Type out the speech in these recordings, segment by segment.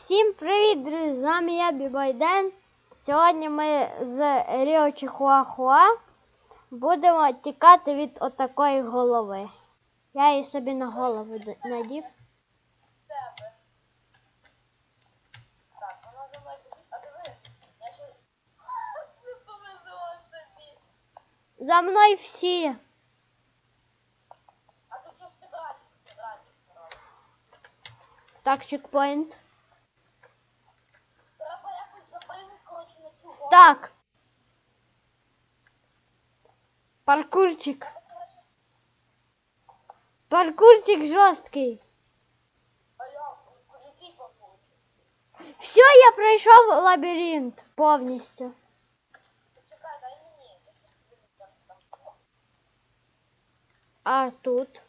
Всім привіт, друзі! З вами я Бібайден. Сьогодні ми з Ріо Чихуахуа будемо тікати від отакої голови. Я її собі на голову надів. Так, за мною біжить. А диви, я ще... Не повезло собі. За мною всі. А тут що спідрати? Спідрати, спідрати. Так, чекпоінт. Треба якось запрыгнути, коротше, на цю гору. Так. Паркурчик. Паркурчик жорсткий. А я, який покручу? Все, я пройшов лабіринт повністю. Почекай, дай мені. Я щось подивлюся, там. А тут.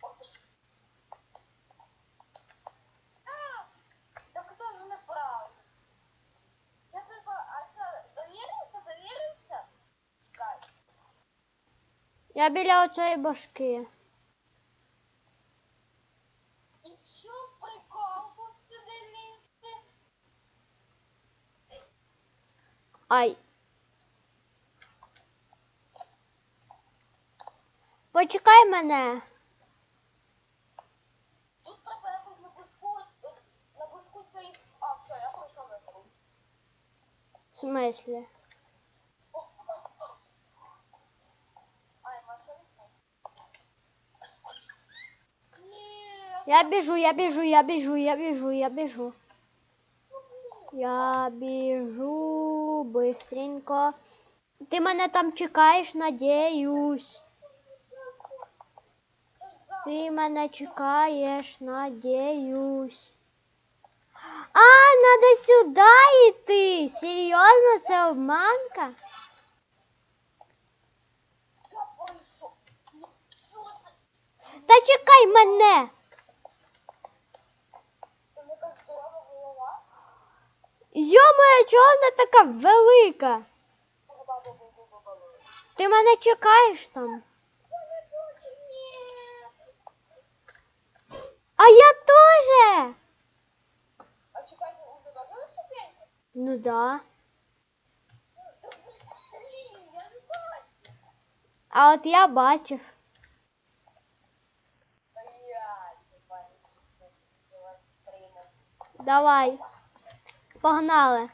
Ох ти ж. А! Так хто мене прав? Це треба, а це довірився, довірився? Чекай. Я біля оцієї башки. Прикол сюди лізти? Ай. Почекай мене. Тут треба якось на бушку, на бушку цей... А, все, я гру. В смислі? Я біжу, я біжу, я біжу, я біжу, я біжу. Я біжу бистренько. Ти мене там чекаєш, надіюсь. Ти мене чекаєш, надіюсь. А, надо сюди йти. Серйозно, це обманка? Та чекай мене. Йо-моє, чого вона така велика? Ти мене чекаєш там? А я теж. А чекайте, ви задовжили ступеньки? Ну да. А от я бачив. Давай. Погнали.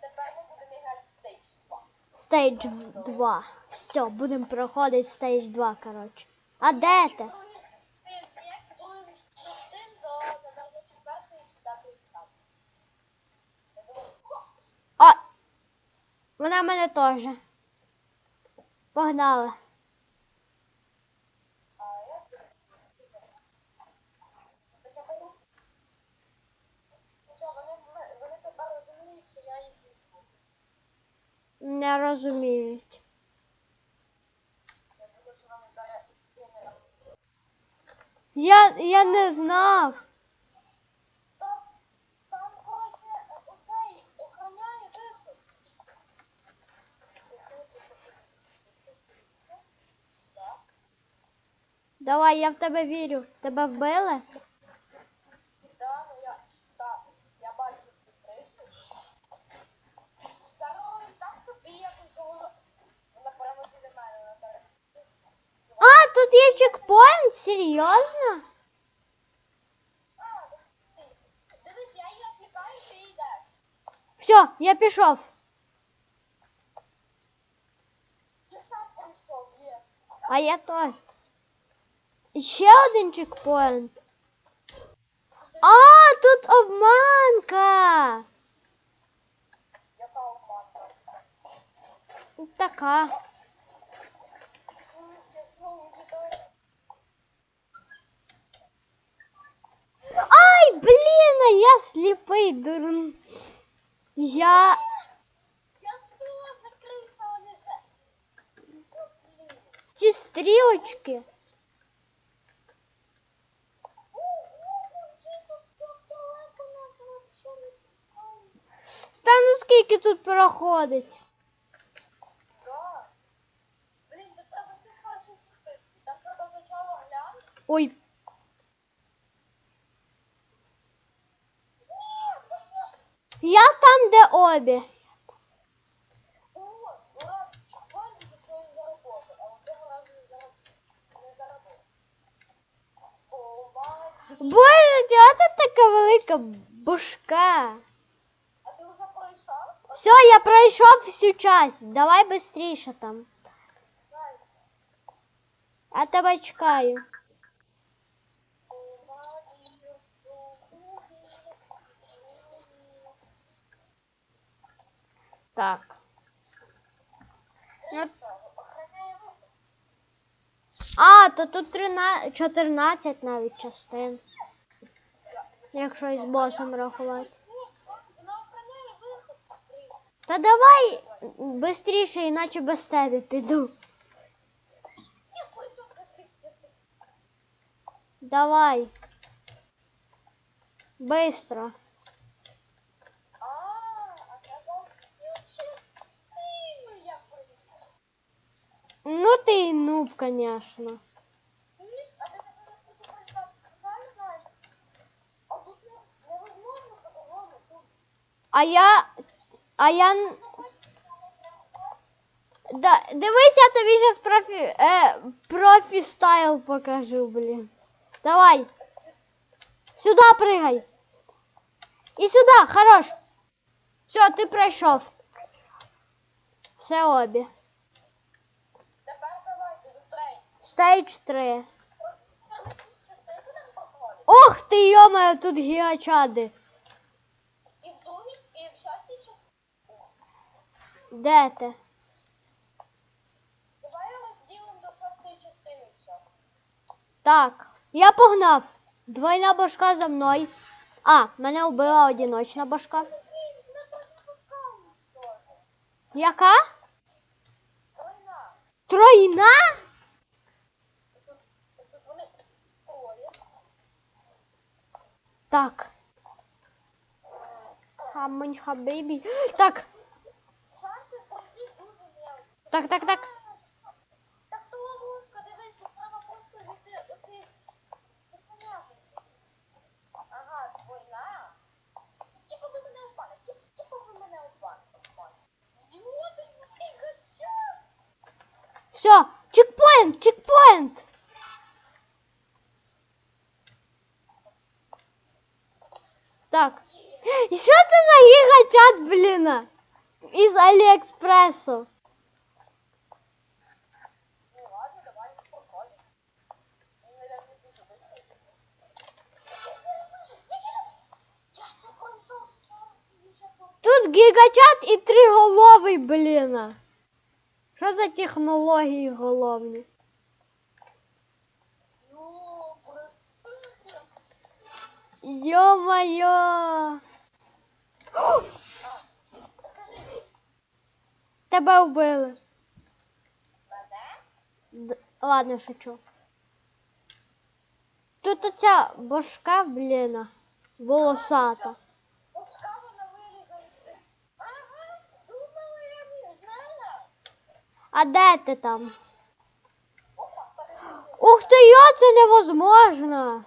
Тепер ми будемо грати в стейдж 2. Стейдж 2. Все, будемо проходити стейдж 2, коротше. А де ти? «О, Вона мене теж. Погнали. а я Так я беру. Ну що, вони, вони тепер розуміють, що я їх візьму. Розуміють. Я. Я, не знав. Давай, я в тебе вірю. Тебе вбили? Серйозно? А, ну, ти. Дивись, я її відвікаю, ти йдеш. Все, я пішов. Я сам пройшов, є. А я теж. І Ще один чекпоінт. А, тут обманка. Яка обманка? Така. Я. Я спила закрився, вони ще. Ну, блін. Ці стрілочки. Стану скільки тут проходить. Да. Блін, це треба всіх хорошо слухати. Там треба спочатку глянути. Ой, Я там, де обі. О, ура, чекпоінт зі своєї зароботи, а одного разу не зароб- не заробив. О, май. Боже, чого ти така велика бушка? А ти вже пройшов? Все, я пройшов всю часть. Давай швидше там. Знаю. Я тебе чекаю. Так. Ну, А, то тут 13, 14 навіть частин. Якщо із босом рахувати. Та давай швидше, іначе без тебе піду. Давай. Быстро. Тут А я. А я. н- Да, дивись, я тобі зараз профі. Е, профі стайл покажу, блін. Давай. Сюда пригай. І сюди, хорош. Все, ти пройшов. Все обі. Стейдж 3. Частини. Ох ти, йомаю, тут гігачади. І в другій, і в шостій частині. Де ти? До шостої частини все. Так, я погнав. Двойна башка за мною. А, мене вбила одиночна башка. Яка? Тройна. Тройна? Тут, тут вони троє. Так. Хамонь хабейбі. Так, так, так, так. Так то ловушка, дивись, тут треба просто зійти оці зупиняти. Ага, двойна. Типу ви мене впали, типу ви мене впали. Йоти, гігача! Все, чекпоінт, чекпоінт. Так. І що це за гігачат, блін? Із Аліекспресу. Тут гігачат і триголовий, блін. Що за технології головні? Йо-моє! Тебе вбили. Д- Ладно, шучу. Тут оця башка, блін, волосата. Ага, думала я не знала. А де ти там? Ух ти, йо, це невозможно.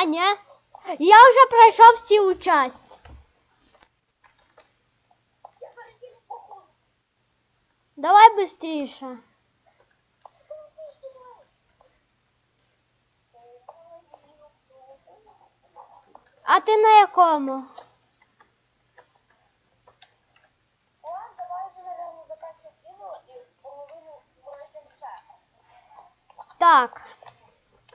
А ні, я вже пройшов цілу часть. Я перекину похуй. Давай быстріше. А ти на якому? Ладно, давай вже, наверное, заканчивать відео і половину пройдемо ще. Так,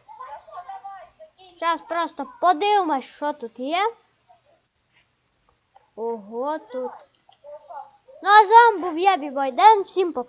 Так що давай, закінчуй. Зараз просто подивимось, що тут є. Ого, тут. Ну а з вами був я, Бібайден. Всім па